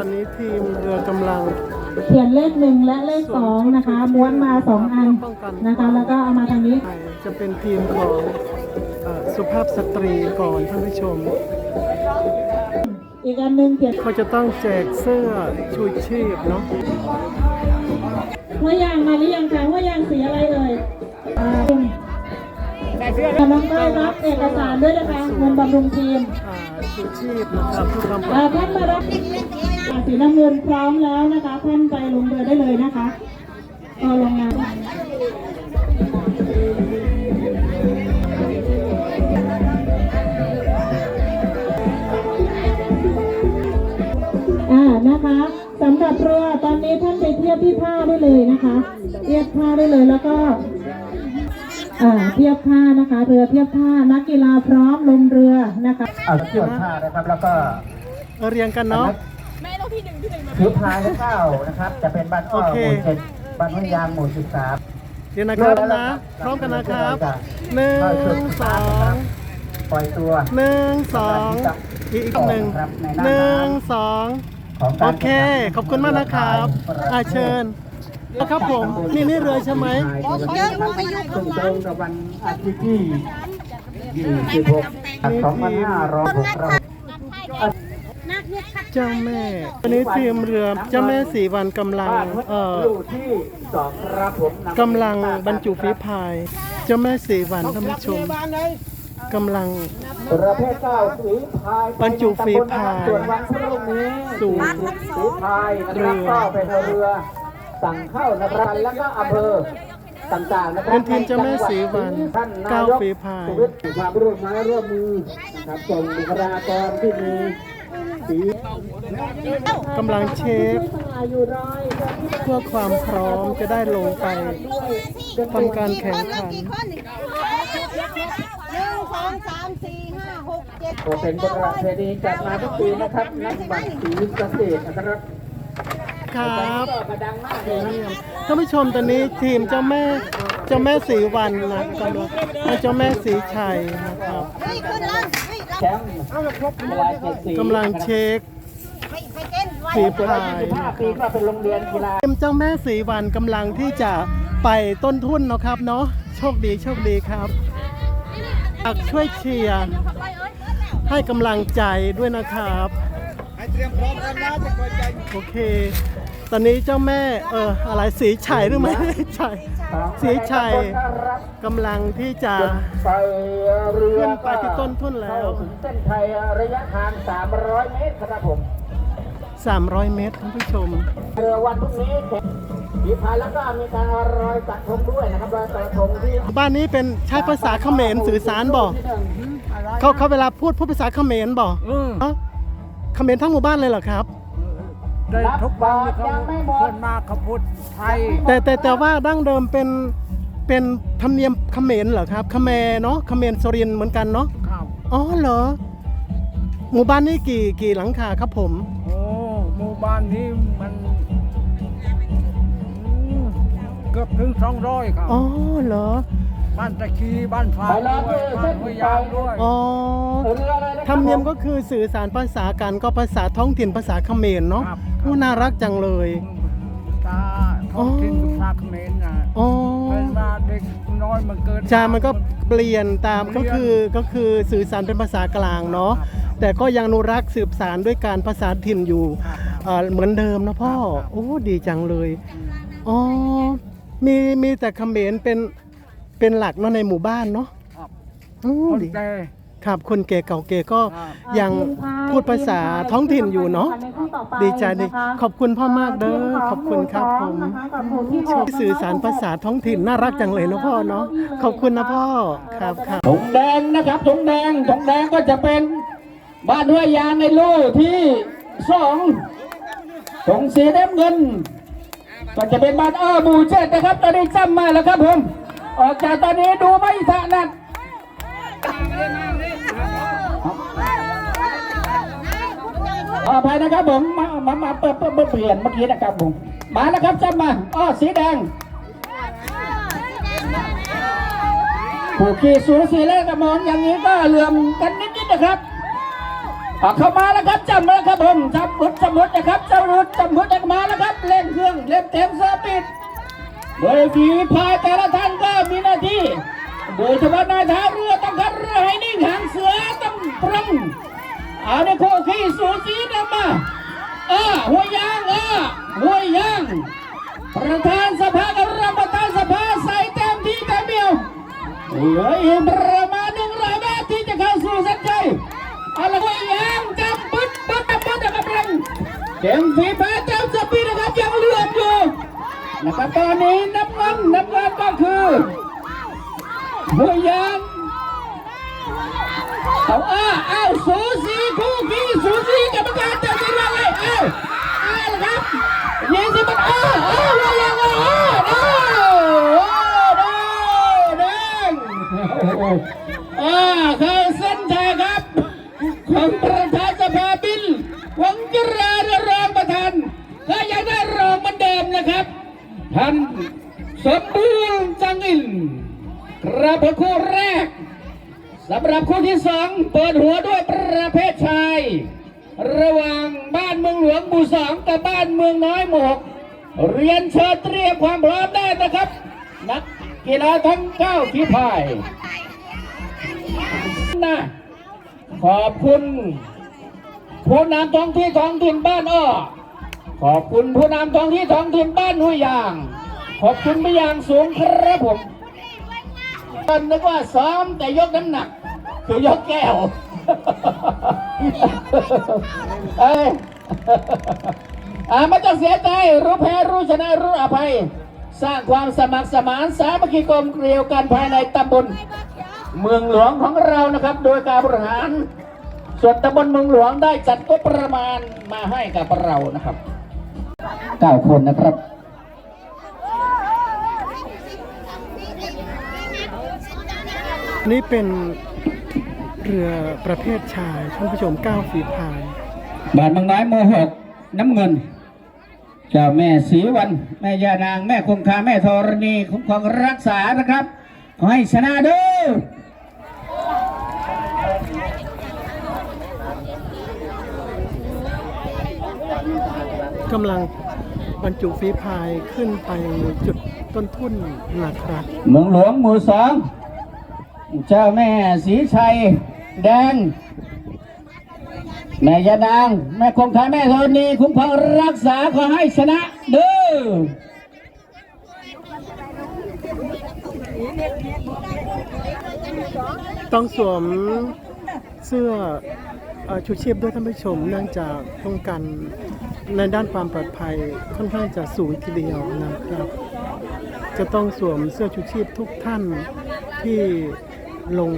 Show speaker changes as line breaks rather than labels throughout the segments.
ตอนนี้ทีมเรือกำลัง
เขียนเลขหนึ่งและเลขสองนะคะม้วนมาสองอันนะคะ แล้วก็เอามาทางนี้
จะเป็นทีมของเอ่อสุภาพสตรีก่อนท่านผู้ชม
อีกอันหนึ่งเขียน
เขาจะต้องแจกเสื้อชูชีพเนาะ
หัวยางมาหรือยังคะหัวยางสีอะไรเอ่ยอ่าน้องก้อยรับเอกสารด้วยนะคะเงินบำรุงทีม
อ่าชูชีพนะครับเพื่อความปลอ
อ่า
ดภั
ท่ายนมารับอ่า สีน้ำเงินพร้อมแล้วนะคะท่านไปลงเรือได้เลยนะคะก็ลงมาอ่านะคะสำหรับเรือตอนนี้ท่านไปเทียบที่ท่าได้เลยนะคะเทียบท่าได้เลยแล้วก็อ่าเทียบท่านะคะ เรือเทียบท่านักกีฬาพร้อมลงเรือนะคะ
เอาเชือกผ้านะครับแล้วก็
เรียงกันเนาะ
ถือพายและข้าวนะครับ จะเป็นบ้านอ้อ
โอเค
หมู่เจ็ดบ้านห้วยยางหมู่สิบสาม
เดี๋ยวนะครับนะพร้อมกันนะครับหนึ่งสอง
ปล่อยตัว
หนึ่งสองอีกอีกหนึ่งหนึ่งสอง
ของ
โอเค ขอบคุณมากนะครับอาเชิญนะครับผมนี่นี่เรือใช่ไหม
ซึ่งตรงกับวันอาทิตย์ที่ยี่สิบหกสองพันห้าร้อยหกเรา
เจ้าแม่วันนี้ทีมเรือเจ้าแม่สีวันกำลังเอ่อ
อยู่ที่สองครับผมนำ
กำลังบรรจุฝีพาย เจ้าแม่สีวันท่านผู้ชมกำลัง
ประเภทเก้าฝีพาย
บรรจุฝีพาย
ส่วนวันพรุ่งนี้
สู่
ฝีพายนะครับก็เป็นเรือสั่งเข้านะครับแล้วก็อำเภอต่างๆนะครับ
เป็นทีมเจ้าแม่สีวัน
ท่าน
เก้านา
ยก
ฝีพาย
สุวิทย์ความร่วมไม้ร่วมมือนะครับส่งบุคลากรที่มี สี
กำลังเช็คเพื่อความพร้อมจะได้ลงไปทำการแข่งขัน
หนึ่งสองสามสี่ห้าหกเจ็ด
ก็เป็นประเพณีจัดมาทุกปีนะครับนักบัตรสีเกษตรนะครับ
ครับ
ก็มาดังมากเลย
ท่านผู้ชมตอนนี้ทีมเจ้าแม่เจ้าแม่สีวันนะกำลังและเจ้าแม่สีชัยนะครับ
เฮ้ยขึ้น แล้วเฮ้ย
แชมป์เวลาเจ็ดสี
กำลังเช็ค
ไปไปเต้นไว้
ฝี
เวลา
พาย
ยี่สิบห้าปีก็เป็นโรงเรียนกีฬา
ทีมเจ้าแม่สีวันกำลังที่จะไปต้นทุนเนาะครับเนาะโชคดีโชคดีครับอยากช่วยเชียร์ให้กำลังใจด้วยนะครับโอเค ตอนนี้เจ้าแม่เอออะไรสีชัยหรือไม่ใช่สีชัยกำลังที่จะ
ไปเรือ
ขึ้นไปที่ต้นทุนแล้ว
เข้าถึงเส้นชัยระยะทาง 300 เมตรครับผม
300 เมตรท่านผู้ชม
เรือวันพรุ่งนี้เสร็จผีพายแล้วก็มีการรอยกระทงด้วยนะครับรอยกระทงที่
บ้านนี้เป็นใช้ภาษาเขมรสื่อสารบอกเขาเขาเวลาพูดพูดภาษาเขมรบอกเอ้าเขมรทั้งหมู่บ้านเลยเหรอครับ
ได้ทุกบ้านเขา
ยังไม่หมด
เพื่อนมากเขาพูดไทย
แต่แต่แต่ว่าดั้งเดิมเป็นเป็นธรรมเนียมเขมรเหรอครับเขมรเนาะเขมรสรินทร์เหมือนกันเนาะ
ครับ
อ๋อเหรอ หมู่บ้านนี้กี่กี่หลังคาครับผม
โอ้หมู่บ้านนี้มันอืมเกือบถึงสองร้อยครับ
อ๋อเหรอ
บ้านตะคีบ้านฟ้า
ไปรอ
ด้วย
ที่
บ้านห้วยยางด้วย
อ๋อ
เรือเลยนะค
ธร
บ
รมเนียมก็คือสื่อสารภาษากันก็ภาษาท้องถิ่นภาษาเขมรเนาะ
ครับ
โอ้น่ารักจังเลย
ตาท้องถิ่นภาคเขมรนะ
อ๋อ
เป็นมาเด็กน้อยมันเกิด
จามันก็เปลี่ยนตามก็คือก็คือสื่อสารเป็นภาษากลางเนาะแต่ก็ยังอนุรักษ์สืบสารด้วยการภาษาถิ่นอยู่เอ่อเหมือนเดิมนะพ่อโอ้ดีจังเลยอ๋อมีมีแต่เขมรเป็น เป็นหลักเนาะในหมู่บ้านเนาะ
ครับ
อ๋อ
คน
ดี
แก่
ครับคนเก่เก่าเก่ก็
ครับ
ยังพูดภาษาท้องถิ่นอยู่เนาะ ดีใจดีขอบคุณพ่อมากเด้อขอบคุณครับผมชอบสื่อสารภาษาท้องถิ่นน่ารักจังเลยนะพ่อเนาะขอบคุณนะพ่อครับครับ
ถุงแดงนะครับถุงแดงถุงแดงก็จะเป็นบ้านห้วยยางในลู่ที่สองถุงสีน้ำเงิน ก็จะเป็นบ้านอ้อหมู่เจ็ดนะครับ ตอนนี้จำมาแล้วครับผม ออกจากตอนนี้ดูไม่ถนัดขออภัยนะครับผมมามามาเปิดเปิดเปลี่ยนเมื่อกี้นะครับผม มาแล้วครับจำมาอ้อสีแดงผู้ขี่สูสีเล่นกับมอนอย่างนี้ก็เหลื่อมกันนิดๆนะครับอะเข้ามาแล้วครับจำแล้วครับผมจำมุดจำมุดนะครับจำมุดจำมุดออกมาแล้วครับเล่นเครื่องเล่นเต็มเซอร์ปิดโดยฝีพายแต่ละท่าน โดยเฉพาะนายท้าเรือต้องคัดเรือให้นิ่งหางเสือต้องตรงเอาในโคขี้สูสีนำมาอ่าหัวยางอ่าหัวยาง ประธานสภากับรองประธานสภาใส่เต็มที่เต็มเดียวเหลืออีกประมาณหนึ่งร้อยเมตรที่จะเข้าสู่เส้นชัยเอาละหัวยางจับปึ๊ดปึ๊ดปึ๊ดปึ๊ดนะครับร่งเก่งฝีพาเต็มสปีนะครับยังเหลืออยู่นะครับตอนนี้น้ำเงินน้ำเงินก็คือ หัวยางเอาอ้าอ้าสูสีคู่ขี้สูสีกรรมการตัดสินว่าไงอ้าวอ้าละครับยิงสิมันอ้าวอ้าวหัวยางอ้าวอ้าวอ้าวอ้าวแดงอาเข้าเส้นชัยครับของประธานสภาบินหวังจราและรองประธานก็ยังได้รองเหมือนเดิมนะครับท่าน รับผมคู่แรกสำหรับคู่ที่สองเปิดหัวด้วยประเภทชาย ระหว่างบ้านเมืองหลวงหมู่สองกับบ้านเมืองน้อยหมกเรียนเชิญเตรียมความพร้อมได้นะครับ นักกีฬาทั้งเก้าที่พายนะขอบคุณผู้นำท้องที่ท้องถิ่นบ้านอ้อขอบคุณผู้นำท้องที่ท้องถิ่นบ้านห้วยยาง ขอบคุณไปอย่างสูงครับผม ตอนนึกว่าซ้อมแต่ยกน้ำหนัก คือยกแก้วเอ้ยอ่าไม่ต้องเสียใจรู้แพ้รู้ชนะรู้อภัย สร้างความสมัครสมานสามัคคีกลมเกลียวกันภายในตำบลเมืองหลวงของเรานะครับ โดยการบริหาร ส่วนตำบลเมืองหลวงได้จัดงบประมาณมาให้กับเรานะครับเก้าคนนะครับ
นี่เป็นเรือประเภทชายท่านผู้ชมเก้าฝีพาย
บาทบางน้อยโมหกน้ำเงิน เจ้าแม่ศรีวัน แม่ยานางแม่คงคาแม่ธรณีคุ้มครองรักษานะครับ ขอให้ชนะเด้อ
กำลังบรรจุฝีพายขึ้นไปจุดต้นทุนนะครับ
เมืองหลวงหมู่สอง เจ้าแม่ศรีชัยแดง แม่ยานาง แม่คงคาแม่ธรณีคุ้มครองรักษาขอให้ชนะเด้อ
ต้องสวมเสื้อเอ่อชูชีพด้วยท่านผู้ชมเนื่องจากป้องกันในด้านความปลอดภัยค่อนข้างจะสูงทีเดียวนะครับ จะต้องสวมเสื้อชูชีพทุกท่านที่ ลง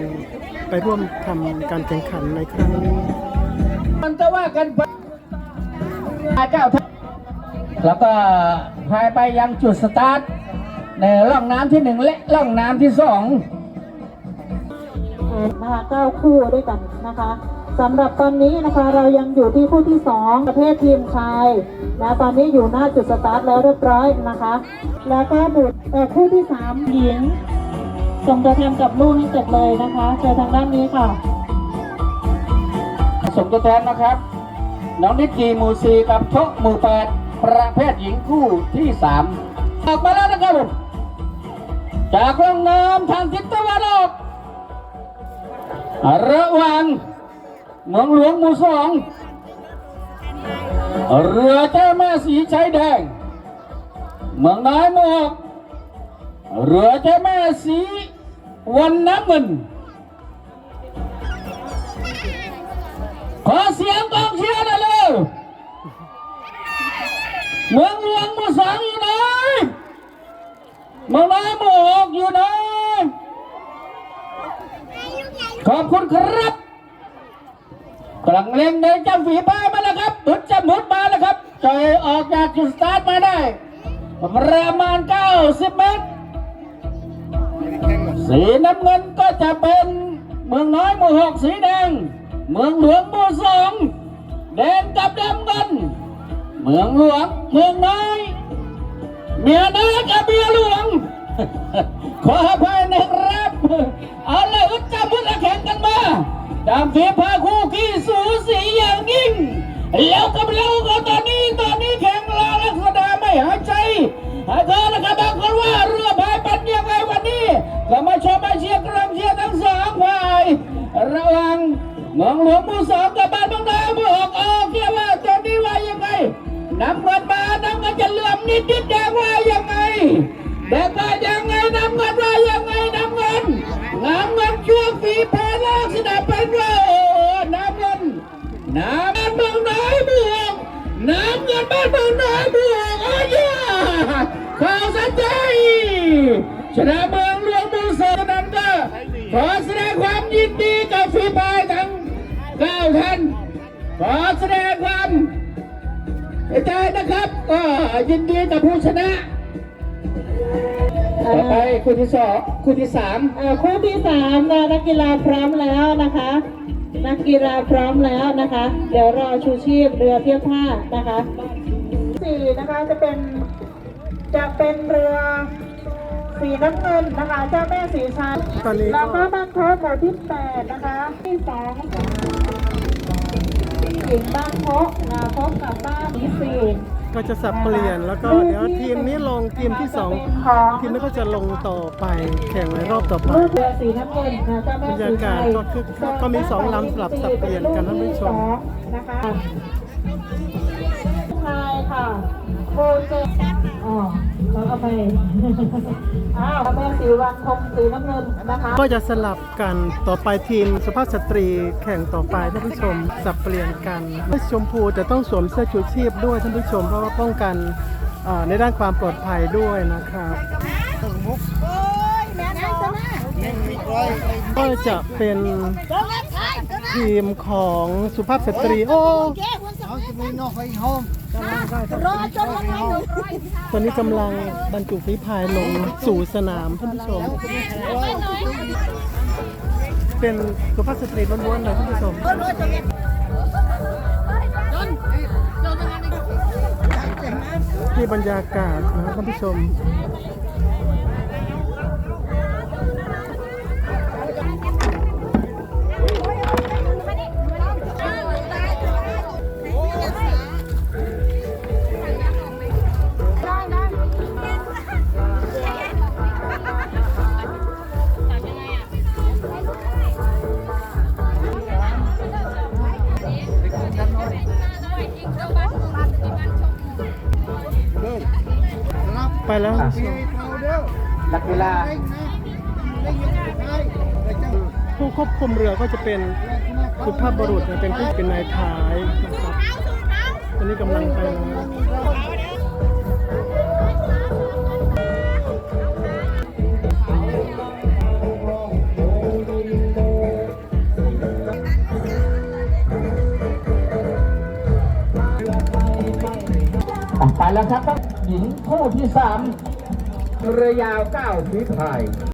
ไปร่วมทำการแข่งขันในครั้งนี้
มันจะว่ากันไปเจ้าท่านแล้วก็พายไปยังจุดสตาร์ทในร่องน้ำที่หนึ่งและร่องน้ำที่สอง
นะคะเก้าคู่ด้วยกันนะคะสำหรับตอนนี้นะคะเรายังอยู่ที่คู่ที่สองประเภททีมชายนะตอนนี้อยู่หน้าจุดสตาร์ทแล้วเรียบร้อยนะคะ แล้วก็บุตรเอ่อคู่ที่สามหญิง ส่งตัวแทนกับลูกให้เสร็จเลยนะคะเจอทางด้านนี้ค่ะ
ส่งตัวแทนนะครับ น้องนิกกี้มู่สี่กับโชคมูแปดประเภทหญิงคู่ที่สามออกมาแล้วนะครับผมจากร่องน้ำทางทิศตะวันออกระหว่างเมืองหลวงหมู่สองเรือเจ้าแม่สีชัยแดง เมืองน้อยหมวก เรือเจ้าแม่สีวันน้ำเงินขอเสียงกองเชียร์หน่อยเร็วเมืองหลวงมู่สองอยู่ไหนเมืองน้หมู่หกอยู่ไหนขอบคุณครับกำลังเล็งในจำฝีพามาแล้วครับบุดจะมุดมาแล้วครับจอยออกจากจุดสตาร์ทมาได้ประมาณ90เมตร สีน้ำเงินก็จะเป็นเมืองน้อยหมู่หกสีแดง เมืองหลวงหมู่สองแดงกับดำเงินเมืองหลวงเมืองน้อยเมียน้อยกับเมียหลวง ขออภัยนะครับ เอาเลยอุจจามุดและแข่งกันมาดตามฝีพาคู่ขี้สูสีอย่างยิ่งแล้วกับเราก็ตอนนี้ตอนนี้ เมืองหลวงหมู่สองกับบ้านบางนาหมู่หกโอเคว่าตอนนี้ว่ายังไงน้ำเงินมาน้ำเงินจะเหลื่อมนิดนิดแดงว่ายังไงแดงว่ายังไงน้ำเงินว่ายังไงน้ำเงินน้ำเงินช่วงฝีพาลักษณะเป็นว่าโอ้น้ำเงินน้ำเงินเมืองน้อยเมืองน้ำเงินบ้านเมืองน้อยเมืองโอ้ยข่าวสัญใจชนะเมืองหลวงมูเซนั้นก็ขอแสดงความยินดี ท่าน ขอแสดงความใจนะครับ ก็ยินดีกับผู้ชนะ ต่อไปคู่ที่สองคู่ที่สาม
เอ่อคู่ที่สามนะนักกีฬาพร้อมแล้วนะคะ นักกีฬาพร้อมแล้วนะคะ เดี๋ยวรอชูชีพเรือเทียบท่านะคะสี่นะคะจะเป็นจะเป็นเรือสีน้ำเงินนะคะ เจ้าแม่สีชัน
ตอนนี้ก็
แล้วก็บ้านโพสหมู่ที่แปดนะคะ ที่สอง หญิงบ้านพสนะพบกับบ้านที่สี่
ก็จะสับเปลี่ยนแล้วก็เดี๋ยวทีมนี้ลงทีมที่สองทีมนี้ก็จะลงต่อไปแข่งในรอบต่อไป
สีน้ำเงิน
บรรยากาศก็คึกคักก็มีสองลำสลับสับเปลี่ยนกันท่านผู้ชม
นะคะใช่ค่ะโคเจอ๋อ เราเอาไปอ้าวแม่สีวันคงสีน้ำเงินนะคะ
ก็จะสลับกันต่อไปทีมสุภาพสตรีแข่งต่อไปท่านผู้ชมสับเปลี่ยนกันเสื้อชมพูจะต้องสวมเสื้อชูชีพด้วยท่านผู้ชมเพราะว่าป้องกันเอ่อในด้านความปลอดภัยด้วยนะครับ
โอ้ยแม่นอนนะ
ก็จะเป็น
เจ้าเล็กไทยเจ้านะ
ทีมของสุภาพสตรีโอ้
แก้หัวสมอง รอจนวันไหนหนู
ตอนนี้กำลังบรรจุฝีพายลงสู่สนามท่านผู้ชม เป็นสุภาพสตรีล้วนๆเลยท่านผู้ชม ที่บรรยากาศนะครับท่านผู้ชม ไปแล้วท่านผู้ชม
นักกีฬา
ผู้ควบคุมเรือก็จะเป็นสุภาพบุรุษนะเป็นผู้เป็นนายท้ายนะครับตอนนี้กำลังไปแล้ว
อะไปแล้วครับห ญิงคู่ที่สามเรือยาวเก้าฝีพาย